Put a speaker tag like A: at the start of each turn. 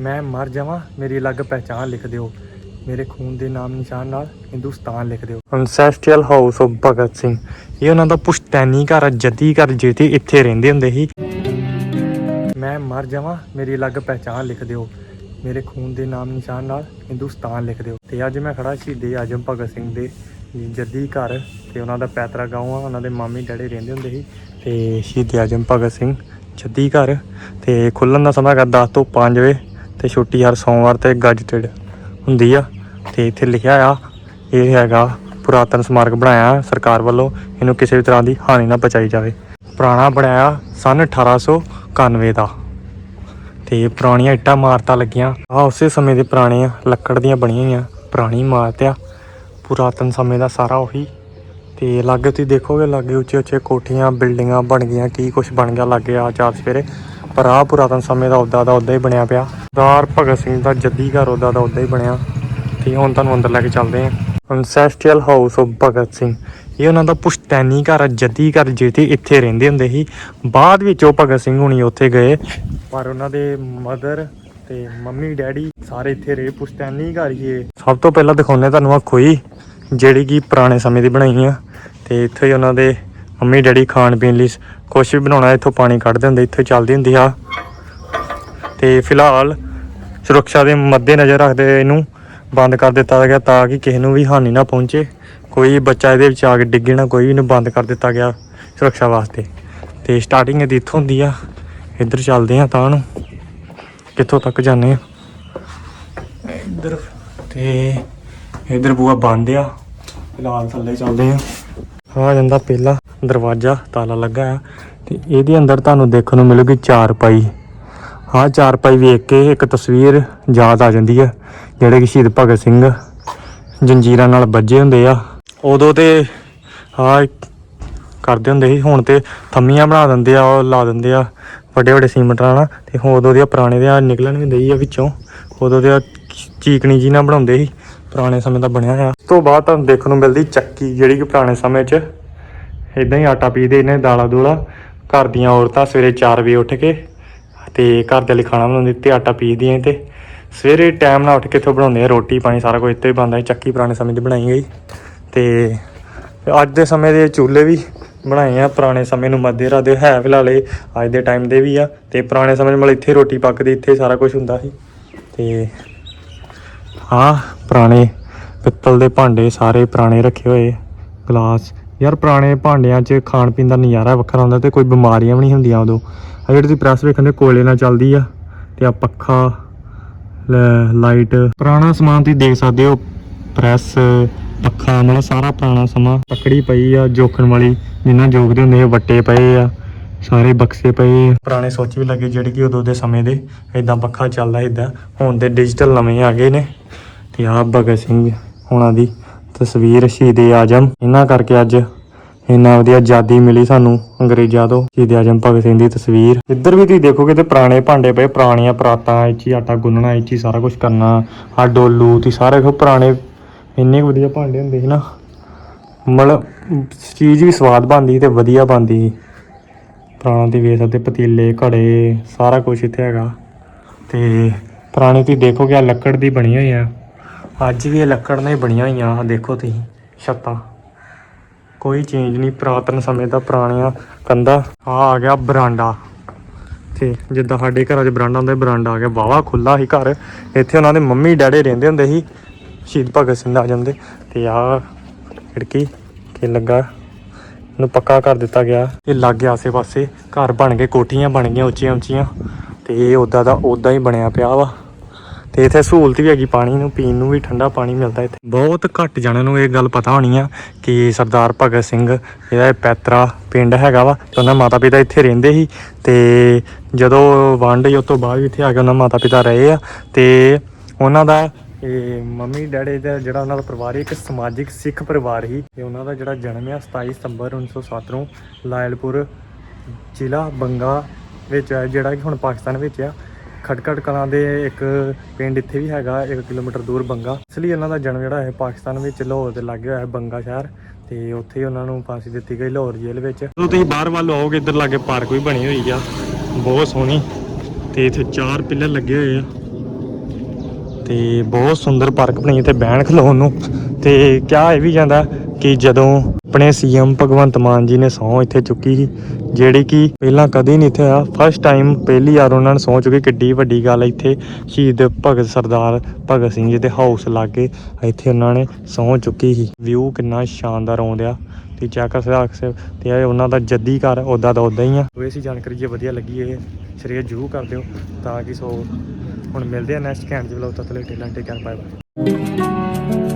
A: ਮੈਂ ਮਰ ਜਾਵਾਂ ਮੇਰੀ ਅਲੱਗ ਪਹਿਚਾਨ ਲਿਖ ਦਿਓ। ਮੇਰੇ ਖੂਨ ਦੇ ਨਾਮ ਨਿਸ਼ਾਨ ਨਾਲ ਹਿੰਦੁਸਤਾਨ ਲਿਖ ਦਿਓ। Ancestral house of Bhagat Singh ਇਹ ਉਹਨਾਂ ਦਾ ਪੁਸ਼ਤੈਨੀ ਘਰ ਜੱਦੀ ਘਰ ਜਿੱਥੇ ਇੱਥੇ ਰਹਿੰਦੇ ਹੁੰਦੇ ਸੀ। ਮੈਂ ਮਰ ਜਾਵਾਂ ਮੇਰੀ ਅਲੱਗ ਪਹਿਚਾਨ ਲਿਖ ਦਿਓ। ਮੇਰੇ ਖੂਨ ਦੇ ਨਾਮ ਨਿਸ਼ਾਨ ਨਾਲ ਹਿੰਦੁਸਤਾਨ ਲਿਖ ਦਿਓ। ਤੇ ਅੱਜ ਮੈਂ ਖੜਾ ਸ਼ਹੀਦੇ ਆਜਮ ਭਗਤ ਸਿੰਘ ਦੇ ਜੱਦੀ ਘਰ ਤੇ ਉਹਨਾਂ ਦਾ ਪੈਤਰਾ ਗਾਉਂ ਆ ਉਹਨਾਂ ਦੇ ਮਾਮੀ ਡੈਡੀ ਰਹਿੰਦੇ ਹੁੰਦੇ ਸੀ। ਤੇ ਸ਼ਹੀਦੇ ਆਜਮ ਭਗਤ ਸਿੰਘ ਜੱਦੀ ਘਰ ਤੇ ਖੁੱਲਣ ਦਾ ਸਮਾਂ ਹੈਗਾ 10 ਤੋਂ 5 ਵਜੇ ਤੇ ਛੁੱਟੀ ਹਰ ਸੋਮਵਾਰ ਤੇ ਗੱਜਟਡ ਹੁੰਦੀ ਆ। ਤੇ ਇੱਥੇ ਲਿਖਿਆ ਆ, ਇਹ ਹੈਗਾ ਪੁਰਾਤਨ ਸਮਾਰਕ ਬਣਾਇਆ ਸਰਕਾਰ ਵੱਲੋਂ, ਇਹਨੂੰ ਕਿਸੇ ਵੀ ਤਰ੍ਹਾਂ ਦੀ ਹਾਨੀ ਨਾ ਪਹੁੰਚਾਈ ਜਾਵੇ। ਪੁਰਾਣਾ ਬਣਾਇਆ ਸਨ 1891 ਦਾ। ਤੇ ਪੁਰਾਣੀਆਂ ਇੱਟਾਂ ਇਮਾਰਤਾਂ ਲੱਗੀਆਂ। ਆ ਉਸੇ ਸਮੇਂ ਦੇ ਪੁਰਾਣੇ ਆ, ਲੱਕੜ ਦੀਆਂ ਬਣੀਆਂ ਹੋਈਆਂ, ਪੁਰਾਣੀ ਇਮਾਰਤ ਆ। ਪੁਰਾਤਨ ਸਮੇਂ ਦਾ ਸਾਰਾ ਉਹੀ। ਤੇ ਲਾਗੇ ਤੁਸੀਂ ਦੇਖੋਗੇ, ਲਾਗੇ ਉੱਚੇ ਉੱਚੇ ਕੋਠੀਆਂ, ਬਿਲਡਿੰਗਾਂ ਬਣ ਗਈਆਂ, ਕੀ ਕੁਝ ਬਣ ਗਿਆ ਲਾਗੇ ਆ, ਚਾਰ ਸਵੇਰੇ। ਪਰ ਆ ਪੁਰਾਤਨ ਸਮੇਂ ਦਾ ਉਦਾਂ ਦਾ ਉਦਾਂ ਹੀ ਬਣਿਆ ਪਿਆ। ਸਰਦਾਰ ਭਗਤ ਸਿੰਘ ਦਾ ਜੱਦੀ ਘਰ ਉਦਾਂ ਦਾ ਉਦਾਂ ਹੀ ਬਣਿਆ। ਤੇ ਹੁਣ ਤੁਹਾਨੂੰ ਅੰਦਰ ਲੈ ਕੇ ਚੱਲਦੇ ਹਾਂ। Ancestral house of Bhagat Singh. ਇਹ ਉਹਨਾਂ ਦਾ ਪੁਸ਼ਤੈਨੀ ਘਰ ਆ, ਜੱਦੀ ਘਰ ਜਿੱਥੇ ਇੱਥੇ ਰਹਿੰਦੇ ਹੁੰਦੇ ਸੀ। ਬਾਅਦ ਵਿੱਚ ਉਹ ਭਗਤ ਸਿੰਘ ਹੁਣੀ ਉੱਥੇ ਗਏ। ਪਰ ਉਹਨਾਂ ਦੇ ਮਦਰ ਤੇ ਮੰਮੀ ਡੈਡੀ ਸਾਰੇ ਇੱਥੇ ਰਹੇ। ਪੁਸ਼ਤੈਨੀ ਘਰ ਹੀ ਸਭ ਤੋਂ ਪਹਿਲਾਂ ਦਿਖਾਉਂਦੇ ਤੁਹਾਨੂੰ ਆ ਖੋਈ ਜਿਹੜੀ ਕਿ ਪੁਰਾਣੇ ਸਮੇਂ ਦੀ ਬਣਾਈ ਆ। ਤੇ ਇੱਥੇ ਹੀ ਉਹਨਾਂ ਦੇ ਮੰਮੀ ਡੈਡੀ ਖਾਣ ਪੀਣ ਲਈ ਕੁਝ ਵੀ ਬਣਾਉਣਾ, ਇੱਥੋਂ ਪਾਣੀ ਕੱਢਦੇ ਹੁੰਦੇ, ਇੱਥੇ ਚੱਲਦੀ ਹੁੰਦੀ ਆ। ਤੇ ਫਿਲਹਾਲ ਸੁਰੱਖਿਆ ਦੇ ਮੱਦੇ ਨਜ਼ਰ ਰੱਖਦੇ ਇਹਨੂੰ ਬੰਦ ਕਰ ਦਿੱਤਾ ਗਿਆ ਤਾਂ ਕਿ ਕਿਸੇ ਨੂੰ ਵੀ ਹਾਨੀ ਨਾ ਪਹੁੰਚੇ। ਕੋਈ ਬੱਚਾ ਇਹਦੇ ਵਿੱਚ ਆ ਕੇ ਡਿੱਗੇ ਨਾ, ਕੋਈ ਵੀ ਇਹਨੂੰ ਬੰਦ ਕਰ ਦਿੱਤਾ ਗਿਆ ਸੁਰੱਖਿਆ ਵਾਸਤੇ। ਤੇ ਸਟਾਰਟਿੰਗ ਇਹਦੀ ਇੱਥੋਂ ਹੁੰਦੀ ਆ, ਇੱਧਰ ਚੱਲਦੇ ਆ ਤਾਂ ਨੂੰ। ਕਿੱਥੋਂ ਤੱਕ ਜਾਂਦੇ ਆ? ਇੱਧਰ, ਤੇ ਇੱਧਰ ਬੂਆ ਬੰਦ ਆ। ਫਿਲਹਾਲ ਥੱਲੇ ਚੱਲਦੇ ਆ। ਆ ਜਾਂਦਾ ਪਹਿਲਾ। ਦਰਵਾਜ਼ਾ ਤਾਲਾ ਲੱਗਾ ਆ ਤੇ ਇਹਦੇ ਅੰਦਰ ਤੁਹਾਨੂੰ ਦੇਖਣ ਨੂੰ ਮਿਲੂਗੀ ਚਾਰ ਪਾਈ ਹਾਂ ਚਾਰ ਪਾਈ ਵੇਖ ਕੇ ਇੱਕ ਤਸਵੀਰ ਯਾਦ ਆ ਜਾਂਦੀ ਆ, ਜਿਹੜੇ ਕਿ ਸ਼ਹੀਦ ਭਗਤ ਸਿੰਘ ਜੰਜੀਰਾਂ ਨਾਲ ਵੱਜੇ ਹੁੰਦੇ ਆ। ਉਦੋਂ ਤੇ ਹਾਂ ਕਰਦੇ ਹੁੰਦੇ ਸੀ, ਹੁਣ ਤੇ ਥੰਮੀਆਂ ਬਣਾ ਦਿੰਦੇ ਆ, ਉਹ ਲਾ ਦਿੰਦੇ ਆ ਵੱਡੇ ਵੱਡੇ ਸੀਮੈਂਟਾਂ ਨਾਲ ਤੇ ਹੁਣ ਉਦੋਂ ਦੀਆਂ ਪੁਰਾਣੇ ਦੇ ਆ ਨਿਕਲਣ ਵੀ ਦਈ ਆ ਵਿੱਚੋਂ। ਉਦੋਂ ਦੇ ਚੀਕਣੀ ਜੀ ਨਾਲ ਬਣਾਉਂਦੇ ਸੀ, ਪੁਰਾਣੇ ਸਮੇਂ ਦਾ ਬਣਿਆ ਆ ਉਸ ਤੋਂ ਬਾਅਦ ਤੁਹਾਨੂੰ ਦੇਖਣ ਨੂੰ ਮਿਲਦੀ ਚੱਕੀ, ਜਿਹੜੀ ਕਿ ਪੁਰਾਣੇ ਸਮੇਂ 'ਚ ਇਦਾਂ ਹੀ ਆਟਾ ਪੀਦੇ ਇਹਨੇ ਦਾਲਾ ਦੂਲਾ। ਘਰ ਦੀਆਂ ਔਰਤਾਂ ਸਵੇਰੇ 4 ਵਜੇ ਉੱਠ ਕੇ ਤੇ ਘਰ ਦੇ ਲਈ ਖਾਣਾ ਬਣਾਉਂਦੇ ਤੇ ਆਟਾ ਪੀਦੀਆਂ ਤੇ ਸਵੇਰੇ ਟਾਈਮ ਨਾਲ ਉੱਠ ਕੇ ਇੱਥੋਂ ਬਣਾਉਂਦੇ ਆ ਰੋਟੀ ਪਾਣੀ ਸਾਰਾ ਕੁਝ ਇੱਥੇ ਹੀ ਬਣਦਾ ਚੱਕੀ ਪੁਰਾਣੇ ਸਮੇਂ 'ਚ ਬਣਾਈ ਗਈ ਤੇ ਅੱਜ ਦੇ ਸਮੇਂ ਦੇ ਚੁੱਲ੍ਹੇ ਵੀ ਬਣਾਏ ਆ, ਪੁਰਾਣੇ ਸਮੇਂ ਨੂੰ ਮੱਦੇ ਰੱਖਦੇ ਹੈ ਫਿਲਹਾਲ ਇਹ, ਅੱਜ ਦੇ ਟਾਈਮ ਦੇ ਵੀ ਆ। ਤੇ ਪੁਰਾਣੇ ਸਮੇਂ 'ਚ ਮਤਲਬ ਇੱਥੇ ਰੋਟੀ ਪੱਕਦੀ, ਇੱਥੇ ਸਾਰਾ ਕੁਝ ਹੁੰਦਾ ਸੀ। ਤੇ ਹਾਂ, ਪੁਰਾਣੇ ਪਿੱਤਲ ਦੇ ਭਾਂਡੇ ਸਾਰੇ ਪੁਰਾਣੇ ਰੱਖੇ ਹੋਏ, ਗਲਾਸ ਯਾਰ ਪੁਰਾਣੇ ਭਾਂਡਿਆਂ 'ਚ ਖਾਣ ਪੀਣ ਦਾ ਨਜ਼ਾਰਾ ਵੱਖਰਾ ਹੁੰਦਾ ਤੇ ਕੋਈ ਬਿਮਾਰੀਆਂ ਵੀ ਨਹੀਂ ਹੁੰਦੀਆਂ ਉਦੋਂ। ਆ ਜਿਹੜੀ ਤੁਸੀਂ ਪ੍ਰੈਸ ਵੇਖਣ ਦੇ ਕੋਲੇ ਨਾਲ ਚੱਲਦੀ ਆ, ਤੇ ਆ ਪੱਖਾ ਲਾਈਟ ਪੁਰਾਣਾ ਸਮਾਨ ਤੁਸੀਂ ਦੇਖ ਸਕਦੇ ਹੋ ਪ੍ਰੈਸ ਪੱਖਾ, ਮਤਲਬ ਸਾਰਾ ਪੁਰਾਣਾ ਸਮਾਂ। ਤਕੜੀ ਪਈ ਆ, ਜੋਖਣ ਵਾਲੀ, ਜਿੰਨਾ ਜੋਖਦੇ ਹੁੰਦੇ ਆ ਵੱਟੇ ਪਏ ਆ, ਸਾਰੇ ਬਕਸੇ ਪਏ ਆ। ਪੁਰਾਣੇ ਸੋਚ ਵੀ ਲੱਗੇ ਜਿਹੜੇ ਕਿ ਉਦੋਂ ਦੇ ਸਮੇਂ ਦੇ ਇਦਾਂ ਪੱਖਾ ਚੱਲਦਾ ਇਦਾਂ ਹੁਣ ਤੇ ਡਿਜੀਟਲ ਨਵੇਂ ਆ ਗਏ ਨੇ, ਤੇ ਆ ਭਗਤ ਸਿੰਘ ਹੁਣਾਂ ਦੀ ਤਸਵੀਰ ਸ਼ਹੀਦੇ ਆਜਮ। ਇਹਨਾਂ ਕਰਕੇ ਅੱਜ ਇੰਨਾ ਵਧੀਆ ਆਜ਼ਾਦੀ ਮਿਲੀ ਸਾਨੂੰ ਅੰਗਰੇਜ਼ਾਂ ਤੋਂ। ਸ਼ਹੀਦੇ ਆਜਮ ਭਗਤ ਸਿੰਘ ਦੀ ਤਸਵੀਰ। ਇੱਧਰ ਵੀ ਤੁਸੀਂ ਦੇਖੋਗੇ ਤੇ ਪੁਰਾਣੇ ਭਾਂਡੇ ਪਏ, ਪੁਰਾਣੀਆਂ ਪਰਾਤਾਂ, ਇੱਚੀ ਆਟਾ ਗੁੰਨਣਾ, ਇੱਚੀ ਸਾਰਾ ਕੁਝ ਕਰਨਾ ਆ ਡੋਲੂ ਤੇ ਸਾਰੇ ਕੋ ਪੁਰਾਣੇ, ਇੰਨੇ ਕੁ ਵਧੀਆ ਭਾਂਡੇ ਹੁੰਦੇ ਸੀ ਨਾ। ਮਤਲਬ ਚੀਜ਼ ਵੀ ਸਵਾਦ ਬਣਦੀ ਸੀ ਤੇ ਵਧੀਆ ਬਣਦੀ ਪੁਰਾਣਾ ਤੇ ਵੇਖ ਸਕਦੇ, ਪਤੀਲੇ, ਘੜੇ, ਸਾਰਾ ਕੁਝ ਇੱਥੇ ਹੈਗਾ। ਤੇ ਪੁਰਾਣੇ ਤੁਸੀਂ ਦੇਖੋਗੇ ਆ ਲੱਕੜ ਦੀ ਬਣੀ ਹੋਈ ਆ ਅੱਜ ਵੀ ਇਹ ਲੱਕੜ ਨਾਲ ਹੀ ਬਣੀਆਂ ਹੋਈਆਂ ਆ ਦੇਖੋ ਤੁਸੀਂ, ਛੱਤਾਂ। ਕੋਈ ਚੇਂਜ ਨਹੀਂ, ਪੁਰਾਤਨ ਸਮੇਂ ਦਾ ਪੁਰਾਣੀਆਂ ਕੰਧਾਂ। ਆ ਆ ਗਿਆ ਬਰਾਂਡਾ। ਤੇ ਜਿੱਦਾਂ ਸਾਡੇ ਘਰਾਂ 'ਚ ਬਰਾਂਡਾ ਹੁੰਦਾ ਬਰਾਂਡਾ ਆ ਗਿਆ। ਵਾਵਾ ਖੁੱਲਾ ਸੀ ਘਰ। ਇੱਥੇ ਉਹਨਾਂ ਦੇ ਮੰਮੀ ਡੈਡੇ ਰਹਿੰਦੇ ਹੁੰਦੇ ਸੀ, ਸ਼ਹੀਦ ਭਗਤ ਸਿੰਘ ਆ ਜਾਂਦੇ। ਤੇ ਆ ਖਿੜਕੀ, ਕਿ ਲੱਗਾ? ਨੂੰ ਪੱਕਾ ਕਰ ਦਿੱਤਾ ਗਿਆ। ਇਹ ਲਾਗੇ ਆਸੇ-ਪਾਸੇ। ਘਰ ਬਣ ਗਏ, ਕੋਠੀਆਂ ਬਣ ਗਈਆਂ ਉੱਚੀਆਂ ਉੱਚੀਆਂ ਤੇ ਇਹ ਉਦਾਂ ਦਾ ਉਦਾਂ ਹੀ ਬਣਿਆ ਪਿਆ ਵਾ। ਤੇ ਇੱਥੇ ਸਹੂਲਤ ਵੀ ਹੈਗੀ ਪਾਣੀ ਨੂੰ, ਪੀਣ ਨੂੰ ਵੀ ਠੰਡਾ ਪਾਣੀ ਮਿਲਦਾ ਇੱਥੇ। ਬਹੁਤ ਘੱਟ ਜਣਿਆਂ ਨੂੰ ਇਹ ਗੱਲ ਪਤਾ ਹੋਣੀ ਆ ਕਿ ਸਰਦਾਰ ਭਗਤ ਸਿੰਘ ਇਹਦਾ ਪੈਤਰਾ ਪਿੰਡ ਹੈਗਾ ਵਾ, ਤੇ ਉਹਨਾਂ ਮਾਤਾ ਪਿਤਾ ਇੱਥੇ ਰਹਿੰਦੇ ਸੀ। ਤੇ ਜਦੋਂ ਵੰਡ ਹੋਈ ਉਸ ਤੋਂ ਬਾਅਦ ਇੱਥੇ ਆ ਕੇ ਉਹਨਾਂ ਮਾਤਾ ਪਿਤਾ ਰਹੇ ਆ, ਤੇ ਉਹਨਾਂ ਦਾ ਇਹ ਮੰਮੀ, ਡੈਡੀ ਦਾ ਜਿਹੜਾ ਉਹਨਾਂ ਦਾ ਪਰਿਵਾਰ ਇੱਕ ਸਮਾਜਿਕ ਸਿੱਖ ਪਰਿਵਾਰ ਸੀ, ਤੇ ਉਹਨਾਂ ਦਾ ਜਿਹੜਾ ਜਨਮ ਆ 27 ਸਤੰਬਰ 1907 ਨੂੰ ਲਾਇਲਪੁਰ ਜ਼ਿਲ੍ਹਾ ਬੰਗਾ ਵਿੱਚ ਹੈ ਜਿਹੜਾ ਕਿ ਹੁਣ ਪਾਕਿਸਤਾਨ ਵਿੱਚ ਆ। ਖਟਕੜ ਕਲਾਂ ਦੇ ਇੱਕ ਪਿੰਡ ਇੱਥੇ ਵੀ ਹੈਗਾ 1 ਕਿਲੋਮੀਟਰ ਦੂਰ ਬੰਗਾ। ਇਸ ਲਈ ਉਹਨਾਂ ਦਾ ਜਨਮ ਜਿਹੜਾ ਹੈ ਪਾਕਿਸਤਾਨ ਵਿੱਚ ਲਾਹੌਰ ਦੇ ਲਾਗੇ ਹੋਇਆ ਹੈ, ਬੰਗਾ ਸ਼ਹਿਰ। ਤੇ ਉੱਥੇ ਹੀ ਉਹਨਾਂ ਨੂੰ ਫਾਂਸੀ ਦਿੱਤੀ ਗਈ ਲਾਹੌਰ ਜੇਲ੍ਹ ਵਿੱਚ। ਜਦੋਂ ਤੁਸੀਂ ਬਾਹਰ ਵੱਲ ਆਓਗੇ ਇੱਧਰ ਲਾਗੇ ਪਾਰਕ ਵੀ ਬਣੀ ਹੋਈ ਆ। ਬਹੁਤ ਸੋਹਣੀ। ਤੇ ਇੱਥੇ ਚਾਰ ਪਿੱਲਰ ਲੱਗੇ ਹੋਏ ਆ। ਤੇ ਬਹੁਤ ਸੁੰਦਰ ਪਾਰਕ ਬਣੀ ਇੱਥੇ ਬਹਿਣ ਖਲੋਣ ਨੂੰ। ਤੇ ਕਿਹਾ ਇਹ ਵੀ ਜਾਂਦਾ ਕਿ ਜਦੋਂ ਆਪਣੇ ਸੀਐਮ ਭਗਵੰਤ ਮਾਨ ਜੀ ਨੇ ਸਹੁੰ ਇੱਥੇ ਚੁੱਕੀ ਸੀ, ਜਿਹੜੀ ਕਿ ਪਹਿਲਾਂ ਕਦੇ ਨਹੀਂ ਇੱਥੇ ਹੋਇਆ ਫਸਟ ਟਾਈਮ ਪਹਿਲੀ ਵਾਰ ਉਹਨਾਂ ਨੇ ਸਹੁੰ ਚੁੱਕੀ, ਕਿੱਡੀ ਵੱਡੀ ਗੱਲ ਇੱਥੇ, ਸ਼ਹੀਦ ਭਗਤ ਸਰਦਾਰ ਭਗਤ ਸਿੰਘ ਜੀ ਦੇ ਹਾਊਸ ਲਾਗੇ ਇੱਥੇ ਉਹਨਾਂ ਨੇ ਸਹੁੰ ਚੁੱਕੀ ਸੀ। ਵਿਊ ਕਿੰਨਾ ਸ਼ਾਨਦਾਰ ਆਉਂਦਿਆ, ਤੇ ਚੈੱਕ ਕਰ ਤੇ ਇਹ ਉਹਨਾਂ ਦਾ ਜੱਦੀ ਘਰ ਉਦਾਂ ਦਾ ਉਦਾਂ ਹੀ ਆ। ਉਹ ਸੀ ਜਾਣਕਾਰੀ ਜੇ ਵਧੀਆ ਲੱਗੀ ਇਹ ਸ਼ੇਅਰ ਜ਼ਰੂਰ ਕਰ ਦਿਓ, ਤਾਂ ਕਿ ਸੋ ਹੁਣ ਮਿਲਦੇ ਆ ਨੈਕਸਟ ਕੈਂਪ ਦੇ ਵਲੌਗ ਤੱਕ ਲਈ ਟੇਲਾਂ ਟੇਕ ਬਾਏ ਬਾਏ